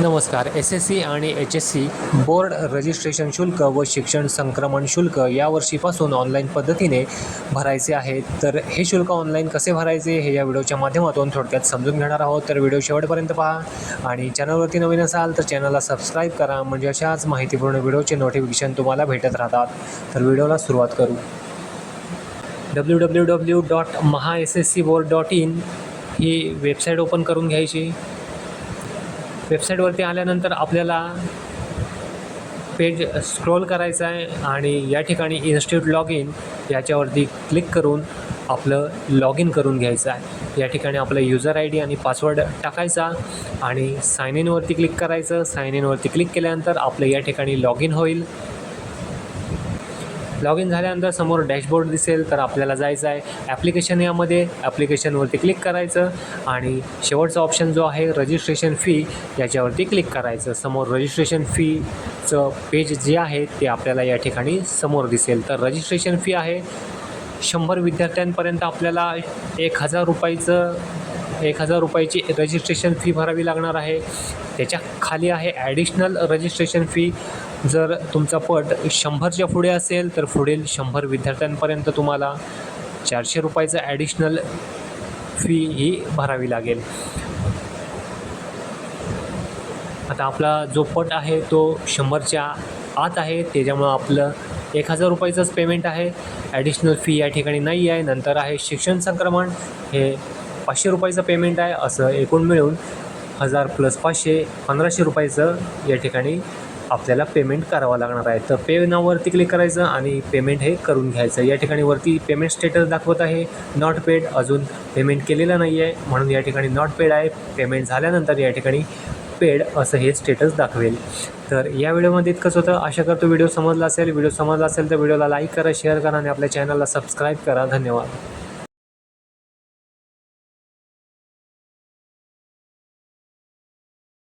नमस्कार. S S C आणि H S C board registration शुल्क व शिक्षण संक्रमण शुल्क यावर्षीपासून ऑनलाईन पद्धतीने भरायचे आहे तर हे शुल्क ऑनलाईन कसे भरायचे हे या व्हिडिओच्या माध्यमातून थोडक्यात समजून घेणार आहोत. तर व्हिडिओ शेवटपर्यंत पहा आणि चॅनलवरती नवीन असाल तर चॅनलला सबस्क्राईब करा. म्हणजे अशाच माहितीपूर्ण व्हिडिओचे नोटिफिकेशन तुम्हाला भेटत राहतात. तर व्हिडिओला सुरुवात करू. W W W dot Maha S S C board dot in he website open करून घ्यायची. वेबसाईटवरती आल्यानंतर आपल्याला पेज स्क्रोल करायचं आहे आणि या ठिकाणी इन्स्टिट्यूट लॉग इन याच्यावरती क्लिक करून आपलं लॉग इन करून घ्यायचं आहे. या ठिकाणी आपलं युजर आय डी आणि पासवर्ड टाकायचा आणि साईन इनवरती क्लिक करायचं. साईन इनवरती क्लिक केल्यानंतर आपलं या ठिकाणी लॉग इन होईल. लॉग इन झाल्यानंतर समोर डॅशबोर्ड दिसेल तर आपल्याला जायचं आहे. ॲप्लिकेशन यामध्ये ॲप्लिकेशनवरती क्लिक करायचं आणि शेवटचा ऑप्शन जो आहे रजिस्ट्रेशन फी याच्यावरती क्लिक करायचं. समोर रजिस्ट्रेशन फीचं पेज जे आहे ते आपल्याला या ठिकाणी समोर दिसेल. तर रजिस्ट्रेशन फी आहे. शंभर विद्यार्थ्यांपर्यंत आपल्याला एक हजार रुपयाचं एक हजार रुपयाची रजिस्ट्रेशन फी भरावी लागणार आहे. त्याच्याखाली आहे ॲडिशनल रजिस्ट्रेशन फी जर तुमचा पट शंभरच्या पुढे असेल तर पुढील शंभर विद्यार्थ्यांपर्यंत तुम्हाला चारशे रुपयाचं ॲडिशनल फी ही भरावी लागेल. आता आपला जो पट आहे तो शंभरच्या आत आहे. त्याच्यामुळं आपलं एक हजार रुपयाचंच पेमेंट आहे. ॲडिशनल फी या ठिकाणी नाही आहे. नंतर आहे शिक्षण संक्रमण. हे पाचशे रुपयाचं पेमेंट आहे. असं एकूण मिळून हजार प्लस पाचशे पंधराशे रुपयाचं या ठिकाणी आपल्याला पेमेंट करावं लागणार आहे. तर पे नाववरती क्लिक करायचं आणि पेमेंट हे करून घ्यायचं. या ठिकाणी वरती पेमेंट स्टेटस दाखवत आहे. नॉट पेड अजून पेमेंट केलेलं नाही आहे म्हणून या ठिकाणी नॉट पेड आहे. पेमेंट झाल्यानंतर या ठिकाणी पेड असं हे स्टेटस दाखवेल. तर या व्हिडिओमध्ये इतकंच होतं. आशा करतो व्हिडिओ समजला असेल. व्हिडिओ समजला असेल तर व्हिडिओला लाईक करा शेअर करा आणि आपल्या चॅनलला सबस्क्राईब करा. धन्यवाद.